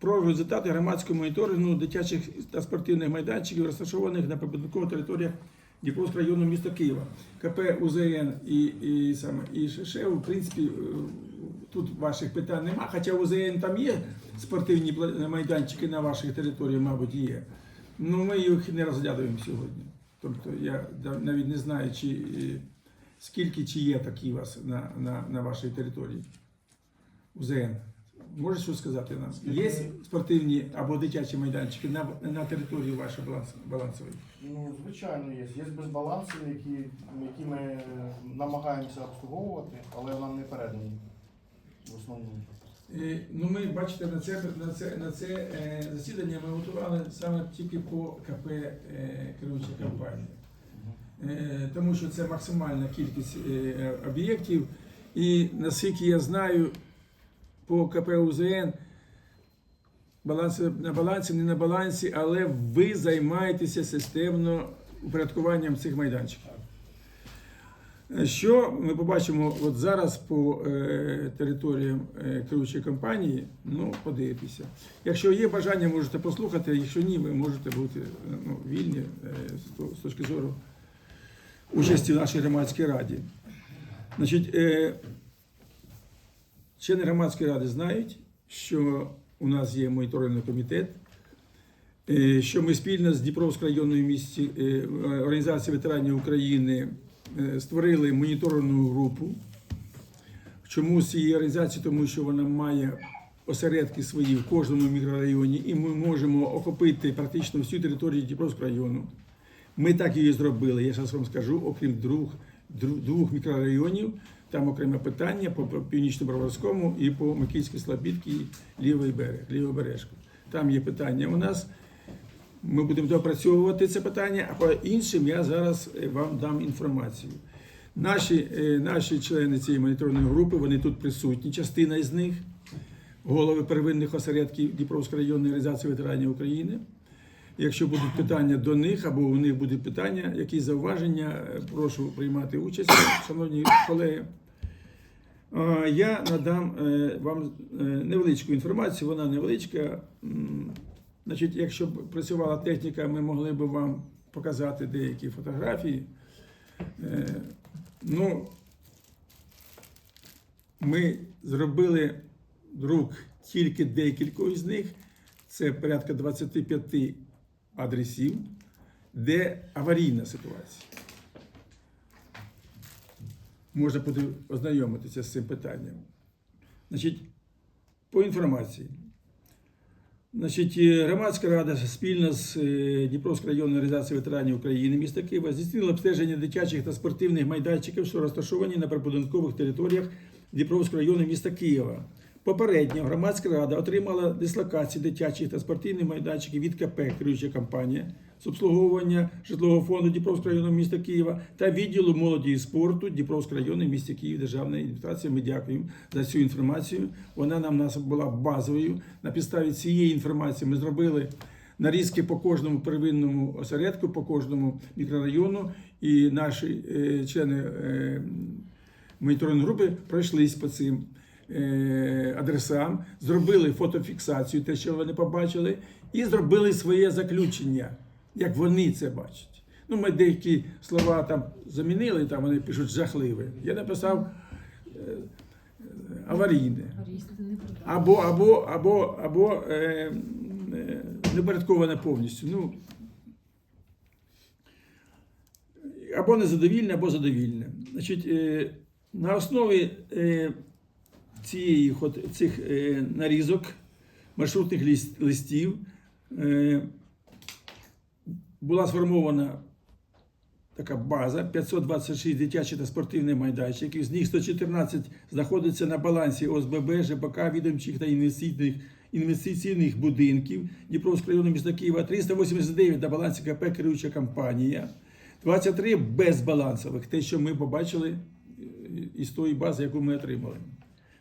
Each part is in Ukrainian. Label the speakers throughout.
Speaker 1: про результати громадського моніторингу дитячих та спортивних майданчиків, розташованих на прибудинкових територіях Дніпровського району міста Києва. КП УЗН і, і, саме, і ШШ, в принципі, е, тут ваших питань нема. Хоча УЗН там є спортивні майданчики на ваших територіях, мабуть, є. Ну, ми їх не розглядаємо сьогодні. Тобто я навіть не знаю, чи, е, скільки чи є такі вас на, на, на вашій території. УЗН. Можеш що сказати нам? Є спортивні або дитячі майданчики на, на території вашої баланс, балансової?
Speaker 2: Ну, звичайно, є. Є безбаланси, які, які ми намагаємося обслуговувати, але нам не передані в основному.
Speaker 1: Е, Ну, ми бачите, на це на це на це е, засідання ми готували саме тільки по КП е, керуюча компанія. Е, тому що це максимальна кількість е, об'єктів. І наскільки я знаю, по КП УЗН баланс, на балансі, не на балансі, але ви займаєтеся системно упорядкуванням цих майданчиків. Що ми побачимо от зараз по е, територіям е, керуючої компанії, ну, подивитися. Якщо є бажання, можете послухати, якщо ні, ви можете бути е, ну, вільні е, з з точки зору участі в нашій громадській раді. Значить, е, члени громадської ради знають, що у нас є моніторинговий комітет, е, що ми спільно з Дніпровською районною місті е, організацією ветеранів України е, створили моніторингову групу. Чому з цієї організації? Тому що вона має осередки свої в кожному мікрорайоні, і ми можемо охопити практично всю територію Дніпровського району. Ми так її зробили. Я зараз вам скажу, окрім двох, двох мікрорайонів, там окреме питання по північно-броварському і по Микільській Слобідці, лівий берег, лівобережку. Там є питання у нас. Ми будемо допрацьовувати це питання, а по іншим я зараз е, вам дам інформацію. Наші, е, наші члени цієї моніторної групи, вони тут присутні, частина із них, голови первинних осередків Дніпровської районної організації ветеранів України. Якщо будуть питання до них або у них будуть питання, якісь зауваження, е, прошу приймати участь, шановні колеги. Я надам е, вам е, невеличку інформацію, вона невеличка. Значить, якщо б працювала техніка, ми могли б вам показати деякі фотографії. Ну, ми зробили друк тільки декількох з них. Це порядка 25 адресів, де аварійна ситуація. Можна буде ознайомитися з цим питанням. Значить, по інформації. Значить, е, громадська рада спільно з е, Дніпровською районною організацією ветеранів України міста Києва здійснила обстеження дитячих та спортивних майданчиків, що розташовані на прибудинкових територіях Дніпровського району міста Києва. Попередньо громадська рада отримала дислокації дитячих та спортивних майданчиків від КП керуюча компанія з обслуговування житлового фонду Дніпровського району міста Києва та відділу молоді і спорту Дніпровського району міста Київ Державної адміністрації. Ми дякуємо за цю інформацію. Вона нам нас була базовою. На підставі цієї інформації ми зробили нарізки по кожному первинному осередку, по кожному мікрорайону, і наші е, члени е, моніторингової групи пройшлись по цим адресам, зробили фотофіксацію, те, що вони побачили, і зробили своє заключення, як вони це бачать. Ну, ми деякі слова там замінили, там вони пишуть жахливе. Я написав е, е, аварійне. Або, або, або, або е, е, непорядковане повністю. Ну, або незадовільне, або задовільне. Значить, е, на основі е, цієї, цих е, нарізок маршрутних ліс- листів е, була сформована така база 526 дитячих та спортивних майданчиків. З них 114 знаходиться на балансі ОСББ, ЖБК, відомчих та інвестиційних, інвестиційних будинків Дніпровського району міста Києва, 389 на балансі КП керуюча компанія, 23 безбалансових, те, що ми побачили е, із тої бази, яку ми отримали.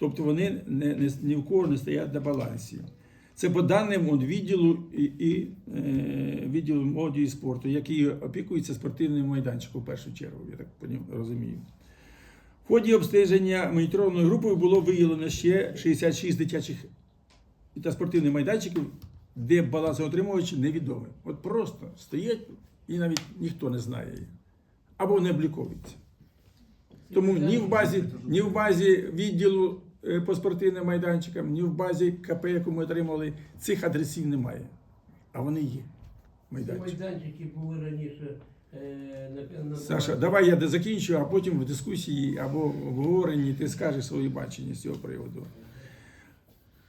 Speaker 1: Тобто вони не, не, ні в кого не стоять на балансі. Це по даним відділу і, і е, відділу молоді і спорту, який опікується спортивним майданчиком в першу чергу, я так розумію. В ході обстеження моніторованою групою було виявлено ще 66 дитячих та спортивних майданчиків, де балансоутримувачі невідомі. От просто стоять і навіть ніхто не знає їх. Або не обліковується. Тому ні в базі, ні в базі відділу по спортивним майданчикам, ні в базі КП, яку ми отримали, цих адресів немає. А вони є. Майданчики.
Speaker 3: Майданчики були раніше е, на,
Speaker 1: Саша, давай я закінчу, а потім в дискусії або в обговоренні ти скажеш своє бачення з цього приводу.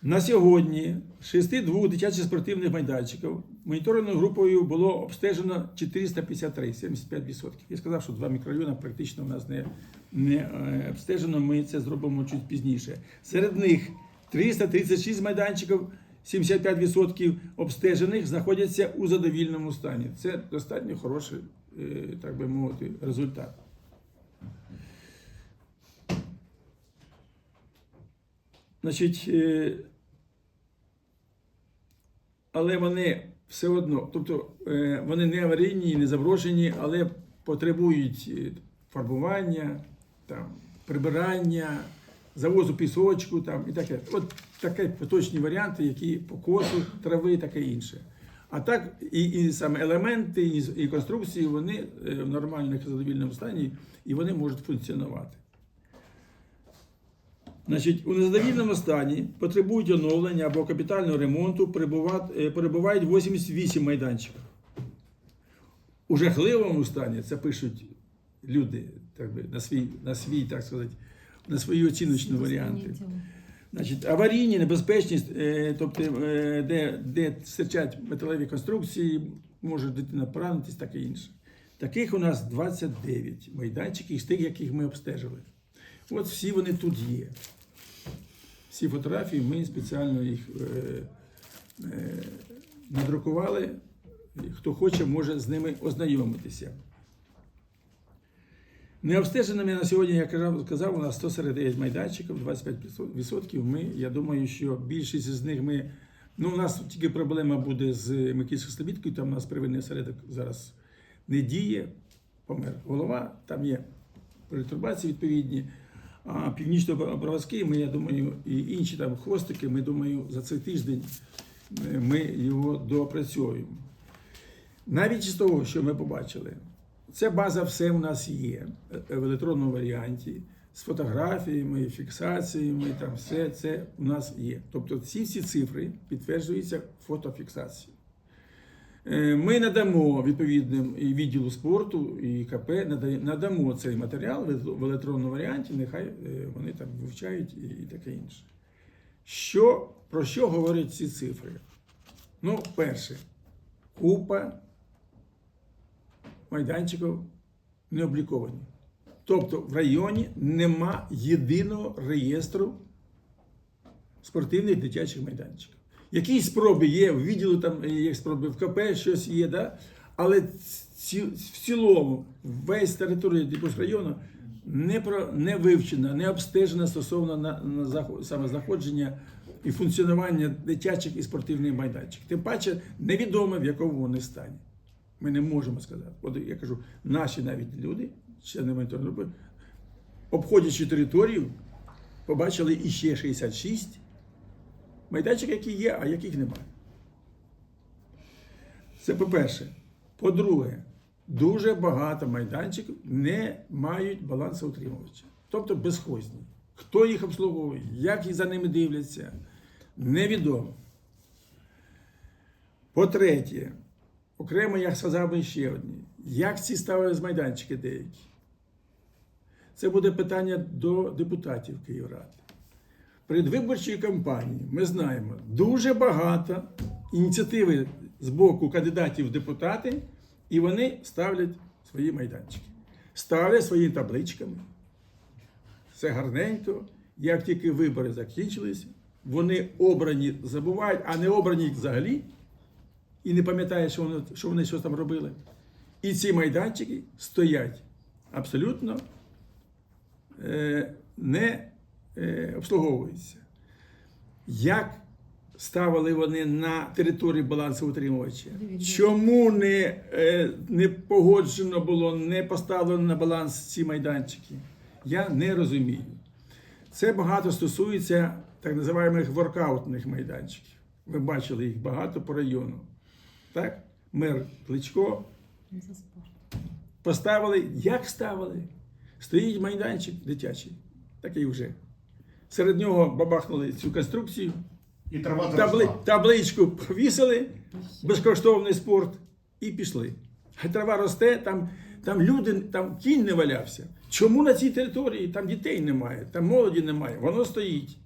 Speaker 1: На сьогодні з 62 дитячих спортивних майданчиків моніторинговою групою було обстежено 453, 75%. Я сказав, що два мікрорайони практично в нас не, не е, обстежено, ми це зробимо чуть пізніше. Серед них 336 майданчиків, 75% обстежених знаходяться у задовільному стані. Це достатньо хороший, е, так би мовити, результат. Значить, е, але вони все одно, тобто е, вони не аварійні, не заброшені, але потребують е, фарбування, там, прибирання, завозу пісочку там, і таке. От такі поточні варіанти, які по косу, трави, таке інше. А так, і, і саме елементи, і, і конструкції, вони е, в нормальних задовільному стані і вони можуть функціонувати. Значить, у незадовільному стані потребують оновлення або капітального ремонту, перебувають, е, 88 майданчиків. У жахливому стані, це пишуть люди так би, на свій, на свій, так сказати, на свої оціночні варіанти. Значить, аварійні, небезпечність, е, тобто, е, де, де стирчать металеві конструкції, може дитина поранитись, таке інше. Таких у нас 29 майданчиків, з тих, яких ми обстежили. От всі вони тут є. Всі фотографії ми спеціально їх е, е, надрукували. Хто хоче, може з ними ознайомитися. Необстеженими на сьогодні, як я сказав, у нас 149 майданчиків, 25%. Ми, я думаю, що більшість з них ми. Ну, у нас тільки проблема буде з Микільською Слобідкою, там у нас первинний осередок зараз не діє, помер голова, там є перетурбації відповідні. А північно-правоський, ми, я думаю, і інші там хвостики, ми думаю, за цей тиждень е, ми його доопрацьовуємо. Навіть з того, що ми побачили, ця база все у нас є е, в електронному варіанті, з фотографіями, фіксаціями, там все це у нас є. Тобто ці всі цифри підтверджуються фотофіксацією. Е, Ми надамо відповідним відділу спорту, і КП надамо цей матеріал в електронному варіанті, нехай е, вони там вивчають і таке інше. Що, про що говорять ці цифри? Ну, перше, купа майданчиків не обліковані. Тобто в районі нема єдиного реєстру спортивних дитячих майданчиків. Якісь спроби є, в відділу там є спроби, в КП щось є, да? але ці, в цілому весь територія району не, не вивчена, не обстежена стосовно на, на заход, саме знаходження і функціонування дитячих і спортивних майданчиків. Тим паче невідомо в якому вони стані. Ми не можемо сказати. От я кажу, наші навіть люди, члени моніторингової групи, обходячи територію, побачили іще 66 майданчиків, які є, а яких немає. Це по-перше. По-друге, дуже багато майданчиків не мають балансоутримувача, тобто безхозні. Хто їх обслуговує, як за ними дивляться, невідомо. По-третє, окремо я сказав би ще одні. Як ці ставили з майданчики деякі? Це буде питання до депутатів Київради. Передвиборчої кампанії ми знаємо дуже багато ініціативи з боку кандидатів в депутати, і вони ставлять свої майданчики. Ставлять своїми табличками. Все гарненько. Як тільки вибори закінчились, вони обрані забувають, а не обрані взагалі і не пам'ятають, що вони, що вони щось там робили. І ці майданчики стоять абсолютно е, не е, обслуговуються. Як ставили вони на території балансоутримувача? Чому не, е, не погоджено було, не поставлено на баланс ці майданчики? Я не розумію. Це багато стосується так називаємих воркаутних майданчиків. Ви бачили їх багато по району. Так? Мер Кличко поставили, як ставили? Стоїть майданчик дитячий, такий вже. Серед нього бабахнули цю конструкцію,
Speaker 2: І трава
Speaker 1: табли,
Speaker 2: зросла.
Speaker 1: табличку повісили, безкоштовний спорт, і пішли. А трава росте, там, там люди, там кінь не валявся. Чому на цій території там дітей немає, там молоді немає, воно стоїть.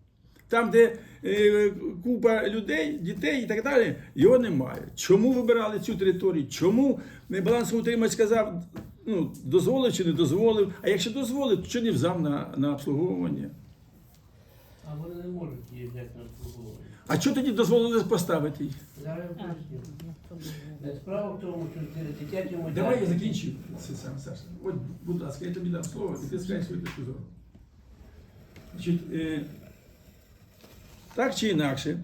Speaker 1: Там, де е, купа людей, дітей і так далі, його немає. Чому вибирали цю територію? Чому балансоутримач сказав, ну, дозволив чи не дозволив? А якщо дозволив, то чого не взяв на, на обслуговування?
Speaker 3: А вони не можуть її взяти на обслуговування.
Speaker 1: А чого тоді дозволили поставити їх?
Speaker 3: Зараз я поясню. Е, Справа в тому, що дитячі майданчики...
Speaker 1: Давай я закінчу це сам, Саша. От, будь ласка, я тобі дам слово, і ти скажеш свою точку зору. Значить, е, так чи інакше,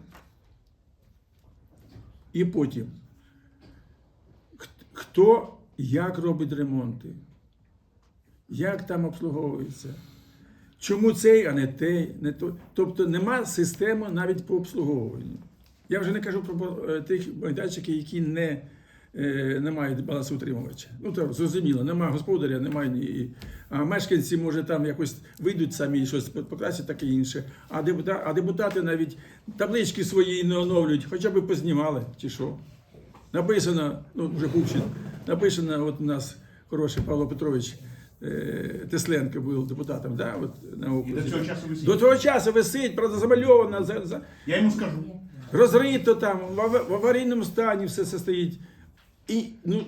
Speaker 1: і потім, хто як робить ремонти, як там обслуговується, чому цей, а не той, не той. Тобто нема системи навіть по обслуговуванню. Я вже не кажу про е, тих майданчиків, які не, е, не мають балансоутримувача. Ну, то зрозуміло, немає господаря, немає ні. А мешканці, може, там якось вийдуть самі щось покрасять, таке інше. А, депутати, а депутати навіть таблички свої не оновлюють, хоча б познімали, чи що. Написано, ну вже бувши, написано, от у нас хороший Павло Петрович Тесленко був депутатом, да, от, на
Speaker 2: І до цього часу висить.
Speaker 1: До того часу висить, правда, замальовано, за, за,
Speaker 2: Я йому скажу.
Speaker 1: розрито там, в, аварійному стані все це стоїть. І, ну,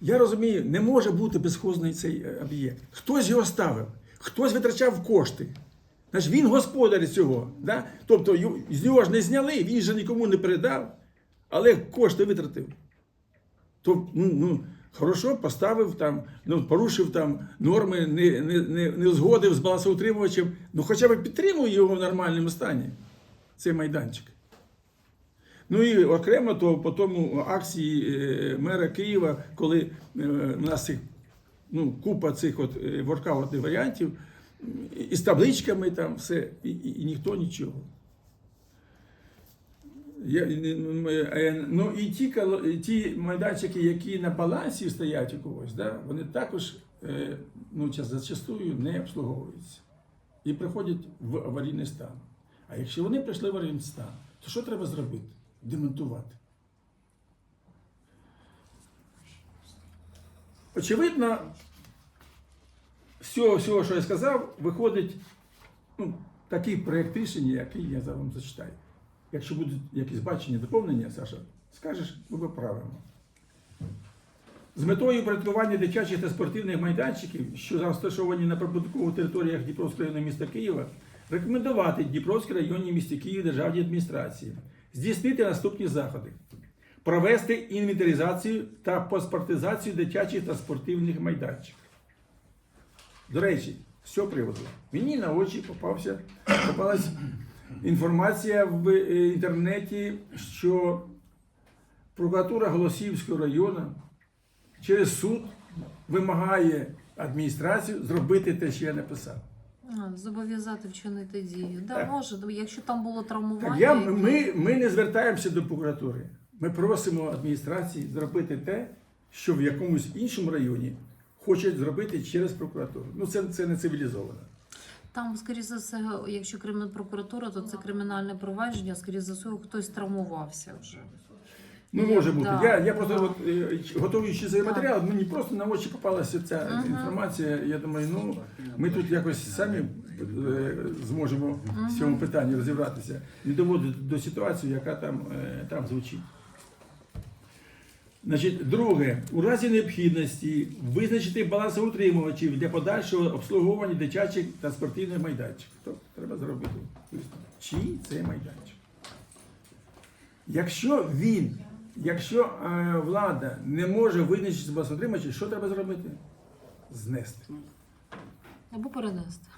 Speaker 1: я розумію, не може бути безхозний цей е, об'єкт. Хтось його ставив, хтось витрачав кошти. Значить, він господар цього. Да? Тобто з нього ж не зняли, він же нікому не передав, але кошти витратив. То, ну, ну, хорошо, поставив там, ну, порушив там норми, не, не, не, не узгодив з балансоутримувачем, ну хоча б підтримуй його в нормальному стані, цей майданчик. Ну і окремо, то по тому акції е, мера Києва, коли е, у нас цих, ну, купа цих от е, воркаутних варіантів, м, і з табличками там все, і, і, і ніхто нічого. Е, ну і ті, ті майданчики, які на балансі стоять у когось, да, вони також е, ну, зачастую не обслуговуються і приходять в аварійний стан. А якщо вони прийшли в аварійний стан, то що треба зробити? Демонтувати. Очевидно, з цього всього, що я сказав, виходить ну, такий проєкт рішення, який я зараз вам зачитаю. Якщо будуть якісь бачення, доповнення, Саша, скажеш, ми виправимо. З метою упорядкування дитячих та спортивних майданчиків, що розташовані на прибудинкових територіях Дніпровського району міста Києва, рекомендувати Дніпровській районній місті Київ державній адміністрації здійснити наступні заходи: провести інвентаризацію та паспортизацію дитячих та спортивних майданчиків. До речі, з цього приводу мені на очі попався, попалась інформація в е, інтернеті, що прокуратура Голосіївського району через суд вимагає адміністрацію зробити те, що я написав.
Speaker 4: А, Зобов'язати вчинити дію. Да,
Speaker 1: Так.
Speaker 4: може, якщо там було травмування.
Speaker 1: Так, я, ми, ми не звертаємося до прокуратури. Ми просимо адміністрації зробити те, що в якомусь іншому районі хочуть зробити через прокуратуру. Ну це, це не цивілізовано.
Speaker 4: Там, скоріше за все, якщо кримінальна прокуратура, то це кримінальне провадження, скоріше за все, хтось травмувався вже.
Speaker 1: Ну, може бути.
Speaker 4: да,
Speaker 1: я, я просто
Speaker 4: да.
Speaker 1: от, е, готуючи цей матеріал, мені просто на очі попалася ця
Speaker 4: Ага.
Speaker 1: інформація. Я думаю, ну ми тут якось самі е, зможемо в цьому питанні розібратися, не доводити до ситуації, яка там, е, там звучить. Значить, друге, у разі необхідності визначити балансоутримувачів для подальшого обслуговування дитячих та спортивних майданчиків. Тобто треба зробити. Чий це майданчик? Якщо він, якщо е, влада не може визначити балансоутримувачів, що треба зробити? Знести.
Speaker 4: Або перенести.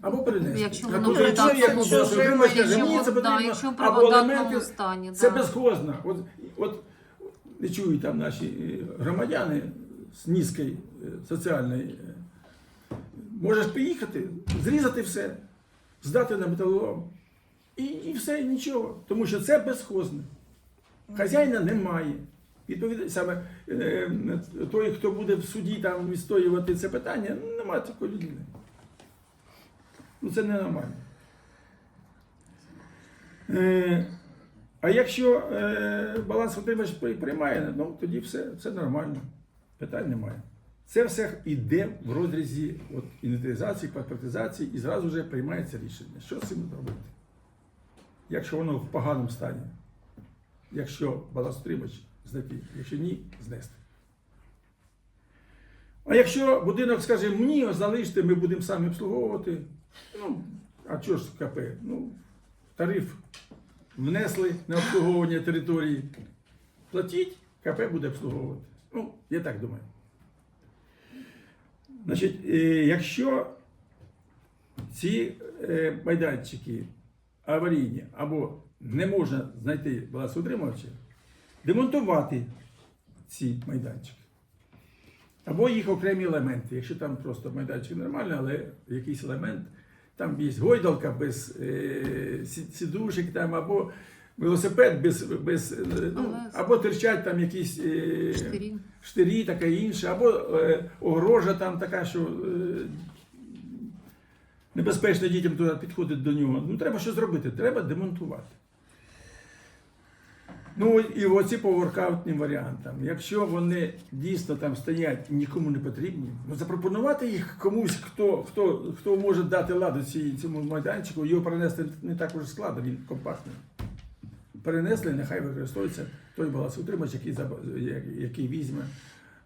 Speaker 1: Або перенести.
Speaker 4: Якщо воно
Speaker 1: тут
Speaker 4: придатне,
Speaker 1: якщо як
Speaker 4: якщо
Speaker 1: балансоутримувач
Speaker 4: живе,
Speaker 1: каже, мені
Speaker 4: якщо-
Speaker 1: це
Speaker 4: да,
Speaker 1: потрібно,
Speaker 4: якщо в
Speaker 1: або
Speaker 4: пригодатному
Speaker 1: елементи,
Speaker 4: стані,
Speaker 1: це
Speaker 4: да.
Speaker 1: безхозно. От, от не чують там наші е, громадяни з низької е, соціальної. е, Можеш поїхати, зрізати все, здати на металолом. І, і все, і нічого. Тому що це безхозне. Хазяїна немає. Відповідь саме той, хто буде в суді там відстоювати це питання, ну, немає такої людини. Ну це ненормально. А якщо е, баланс отримач приймає, ну тоді все, все нормально. Питань немає. Це все йде в розрізі от, інвентаризації, паспортизації і зразу вже приймається рішення. Що з цим робити? Якщо воно в поганому стані, якщо балансотримач знайти, якщо ні, знести. А якщо будинок скаже, ні, залиште, ми будемо самі обслуговувати, ну, а чого ж КП? Ну, тариф внесли на обслуговування території, платіть, КП буде обслуговувати. Ну, я так думаю. Значить, е, якщо ці е, майданчики аварійні або не можна знайти балансоутримувача, демонтувати ці майданчики. Або їх окремі елементи. Якщо там просто майданчик нормальний, але якийсь елемент, там є гойдалка без е, сі- сідушек, там, або велосипед без, без е, ну, або терчать там якісь е,
Speaker 4: Штирі.
Speaker 1: штирі, таке інше, або е, огорожа там така, що е, небезпечно дітям туди підходить до нього. Ну, треба що зробити? Треба демонтувати. Ну і оці по воркаутним варіантам. Якщо вони дійсно там стоять нікому не потрібні, ну запропонувати їх комусь, хто, хто, хто може дати ладу цій, цьому майданчику, його перенести не так уже складно, він компактний. Перенесли, нехай використовується той балансоутримач, який, заб- який візьме,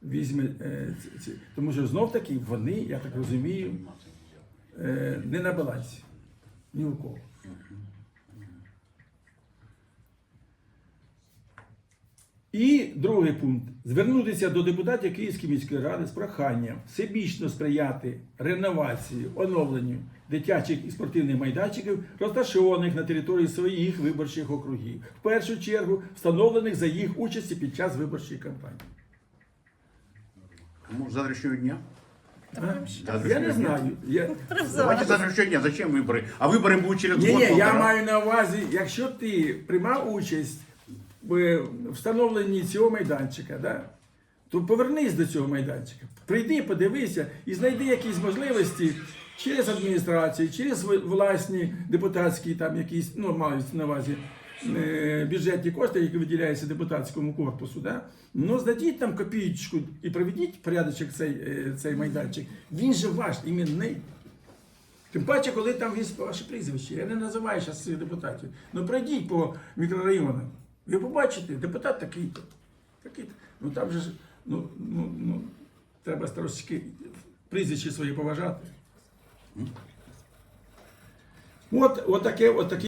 Speaker 1: візьме е, ці. Тому що знов таки вони, я так розумію, е, не на балансі. Ні у кого. І другий пункт звернутися до депутатів Київської міської ради з проханням всебічно сприяти реновації, оновленню дитячих і спортивних майданчиків, розташованих на території своїх виборчих округів, в першу чергу встановлених за їх участі під час виборчої кампанії.
Speaker 5: Кому с завтрашнего дня?
Speaker 1: А?
Speaker 5: Завтрашнего
Speaker 1: Я не
Speaker 5: дня.
Speaker 1: знаю. Я...
Speaker 5: Давайте с завтрашнего дня. Зачем выборы? А выборы будут через
Speaker 1: Ні,
Speaker 5: год.
Speaker 1: ні, я
Speaker 5: полтора.
Speaker 1: маю на увазі, якщо ти приймав участь в встановленні цього майданчика, да, то повернись до цього майданчика. Прийди, подивися і знайди якісь можливості через адміністрацію, через власні депутатські там якісь, ну, мають на увазі. е, Бюджетні кошти, які виділяються депутатському корпусу, да? ну знайдіть там копієчку і проведіть порядочок цей, е, цей майданчик. Він же ваш, іменний. Тим паче, коли там є ваше прізвище, я не називаю зараз цих депутатів. Ну пройдіть по мікрорайонам. Ви побачите, депутат такий-то. Такий-то. Ну там же ну, ну, ну, треба трошечки прізвище своє поважати. От, от таке, от такі